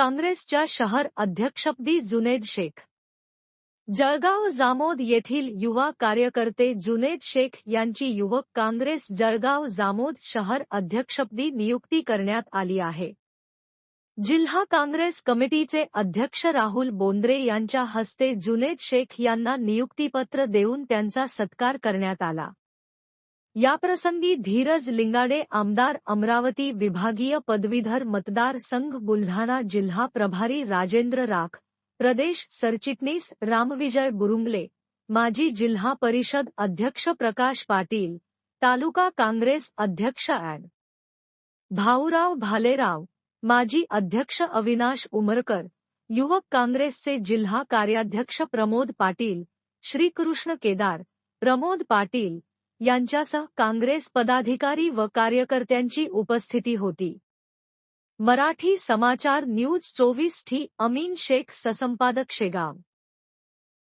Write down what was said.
काँग्रेसच्या शहर अध्यक्षपदी जुनेद शेख. जळगाव जामोद येथील युवा कार्यकर्ते जुनेद शेख यांची युवक काँग्रेस जळगाव जामोद शहर अध्यक्षपदी नियुक्ती करण्यात आली आहे. जिल्हा काँग्रेस कमिटीचे अध्यक्ष राहुल बोंद्रे यांच्या हस्ते जुनेद शेख यांना नियुक्तीपत्र देऊन त्यांचा सत्कार करण्यात आला. याप्रसंगी धीरज लिंगाडे आमदार अमरावती विभागीय पदवीधर मतदार संघ बुलढाणा जिल्हा प्रभारी राजेंद्र राख, प्रदेश सरचिटणीस रामविजय बुरुंगले, माजी जिल्हा परिषद अध्यक्ष प्रकाश पाटील, तालुका काँग्रेस अध्यक्ष ॲड. भाऊराव भालेराव, माजी अध्यक्ष अविनाश उमरकर, युवक काँग्रेसचे जिल्हा कार्याध्यक्ष प्रमोद पाटील, श्रीकृष्ण केदार, प्रमोद पाटील काँग्रेस पदाधिकारी व कार्यकर्त्यांची उपस्थिति होती. मराठी समाचार न्यूज़ चोवीस ठी अमीन शेख ससंपादक शेगाव.